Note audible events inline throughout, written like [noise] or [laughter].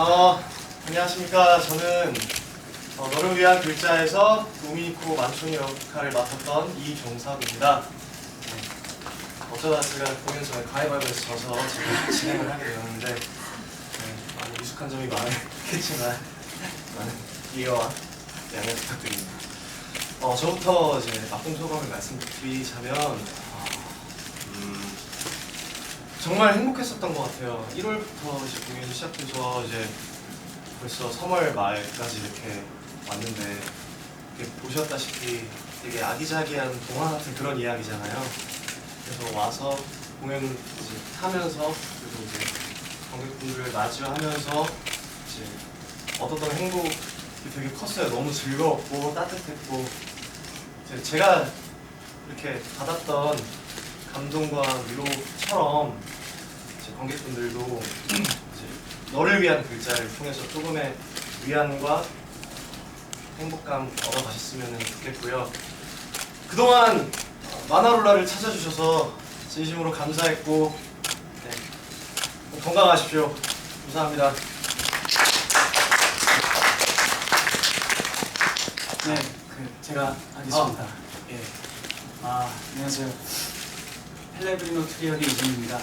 안녕하십니까. 저는 어, 너를 위한 글자에서 도미니코 만초니 역할을 맡았던 이종섭입니다. 네. 어쩌다 제가 공연 전에 가위바위보에서 져서 지금 진행을 하게 되었는데 네, 많이 미숙한 점이 많겠지만 많은 이해와 양해 부탁드립니다. 어, 저부터 이제 나쁜 소감을 말씀드리자면 정말 행복했었던 것 같아요. 1월부터 이제 공연이 시작돼서 이제 벌써 3월 말까지 이렇게 왔는데 이렇게 보셨다시피 되게 아기자기한 동화 같은 그런 이야기잖아요. 그래서 와서 공연 이제 하면서 그리고 이제 관객분들을 맞이하면서 이제 얻었던 행복이 되게 컸어요. 너무 즐거웠고 따뜻했고 제가 이렇게 받았던 감동과 위로처럼 이제 관객분들도 이제 너를 위한 글자를 통해서 조금의 위안과 행복감 얻어가셨으면 좋겠고요. 그동안 마나롤라를 찾아주셔서 진심으로 감사했고 네, 건강하십시오. 감사합니다. 네, 그 제가 하겠습니다. 예. 아, 안녕하세요. 펠레브리노 트리오의 이준입니다.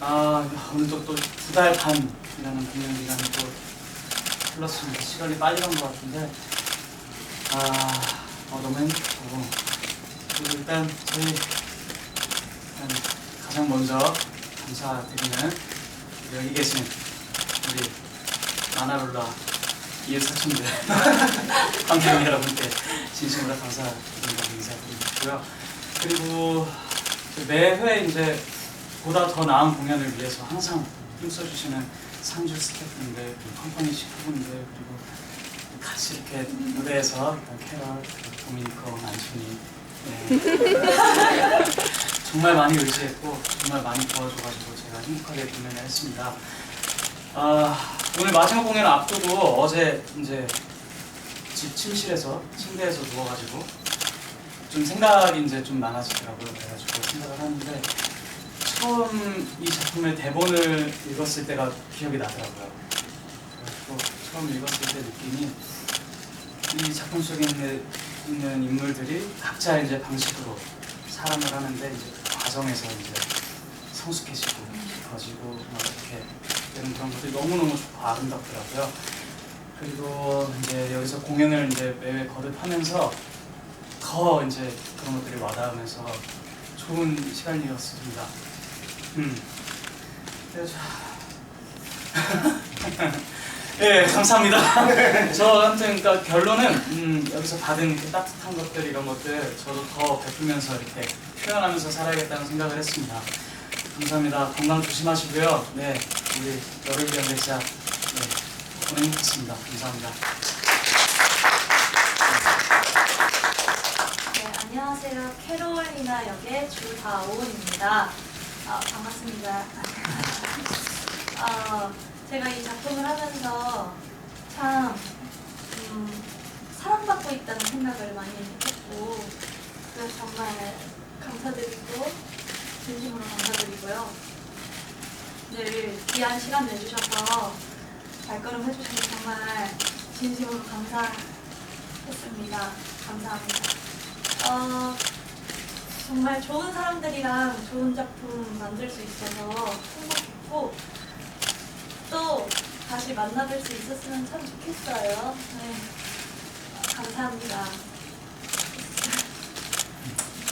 아, 오늘 또두 달 반이라는 공연 기간이 또 흘렀습니다. 시간이 빨리 간 것 같은데, 아, 어, 너무 행복하고, 그리고 일단 저희 일단 가장 먼저 감사드리는 여기 계신 우리 마나롤라 이해사촌들 [laughs] 관객 여러분께 진심으로 감사드린다는 인사드리고요. 그리고 매회 이제 보다 더 나은 공연을 위해서 항상 힘써주시는 상주 스태프분들, 컴퍼니 식구분들 그리고 같이 이렇게 무대에서 캐럴, 도미니코, 안초니 네. [laughs] 정말 많이 의지했고 정말 많이 도와줘가지고 제가 행복하게 공연을 했습니다. 아, 오늘 마지막 공연을 앞두고 어제 이제 집 침실에서 침대에서 누워가지고 좀 생각이 이제 좀 많아지더라고요. 그래가지고 생각을 하는데 처음 이 작품의 대본을 읽었을 때가 기억이 나더라고요. 그래가지고 처음 읽었을 때 느낌이 이 작품 속에 있는, 인물들이 각자 이제 방식으로 사랑을 하는데 이제 그 과정에서 이제 성숙해지고 깊어지고 막 이렇게 되는 그런 것들이 너무너무 아름답더라고요. 그리고 이제 여기서 공연을 이제 매회 거듭하면서 더 이제 그런 것들이 와닿으면서 좋은 시간이었습니다. 음. 그래서 [laughs] 예, 감사합니다. [laughs] 저 아무튼 그러니까 결론은 음, 여기서 받은 이렇게 따뜻한 것들 이런 것들 저도 더 베풀면서 이렇게 표현하면서 살아야겠다는 생각을 했습니다. 감사합니다. 건강 조심하시고요. 네, 우리 위한 글자 네, 행복했습니다. 감사합니다. 네, 안녕하세요. 캐롤리나 역의 주다온입니다. 아, 반갑습니다. [laughs] 아, 제가 이 작품을 하면서 참 음, 사랑받고 있다는 생각을 많이 했고 그래서 정말 감사드리고 진심으로 감사드리고요. 늘 귀한 시간 내주셔서 발걸음 해주셔서 정말 진심으로 감사했습니다. 감사합니다. 어, 정말 좋은 사람들이랑 좋은 작품 만들 수 있어서 행복했고 또 다시 만나뵐 수 있었으면 참 좋겠어요. 네. 감사합니다. [laughs]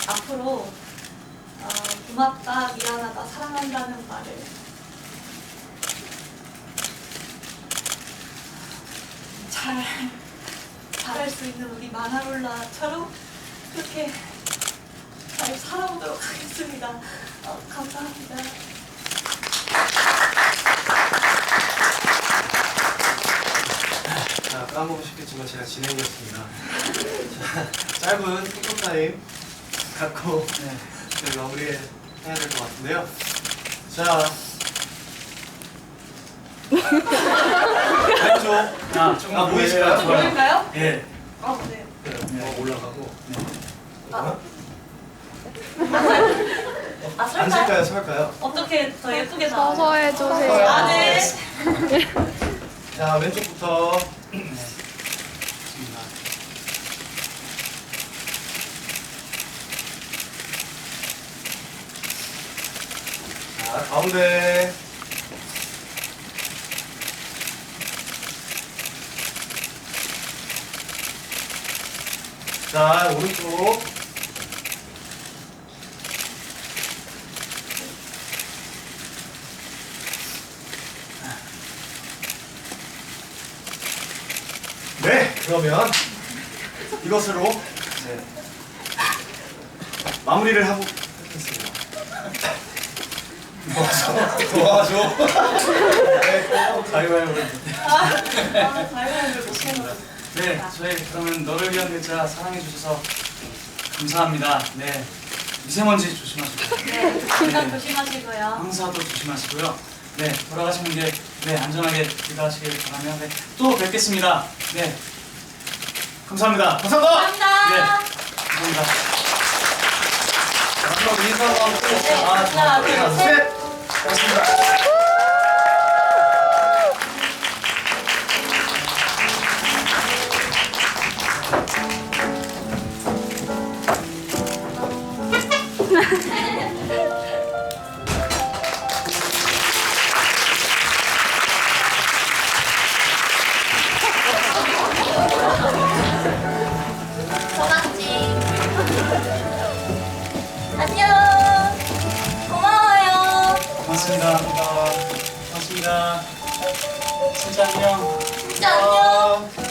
앞으로 어, 고맙다, 미안하다, 사랑한다는 말을 잘 잘할 수 있는 우리 마나롤라처럼 그렇게 잘 살아보도록 하겠습니다. 어, 감사합니다. 자, 까먹으셨겠지만 제가 진행이었습니다. 자, 짧은 토크 타임 갖고 네. 저희 마무리 해야 될 것 같은데요. 자. [laughs] 왼쪽. 아, 조금 아, 보이실까요? 보여요? 보일까요? 예. 어, 네. 네, 더 올라가고. 네. 아. 아, 설까요? 앉을까요? 설까요? 어떻게 더 예쁘게 나와요? 서서 해주세요. 아, 네. [laughs] 자, 왼쪽부터. 네. 좋습니다. 자, 가운데. 자, 오른쪽. 네, 그러면 이것으로 네, 마무리를 하고 하겠습니다. 도와줘. 네, 가위바위보를. 아, 가위바위보를 못 해놓은 네, 저희 그러면 너를 위한 글자 사랑해 주셔서 감사합니다. 네, 미세먼지 조심하시고 네, 건강 조심하시고요. 황사도 조심하시고요. 네, 돌아가시는 길 네, 안전하게 귀가하시길 바라며 네, 또 뵙겠습니다. 네, 감사합니다. 감사합니다. 감사합니다. 감사합니다. 마지막 인사하고 네, 아, 하나, 둘. 셋. 고맙습니다. 고맙습니다. 고맙습니다. 진짜 안녕. 진짜 안녕.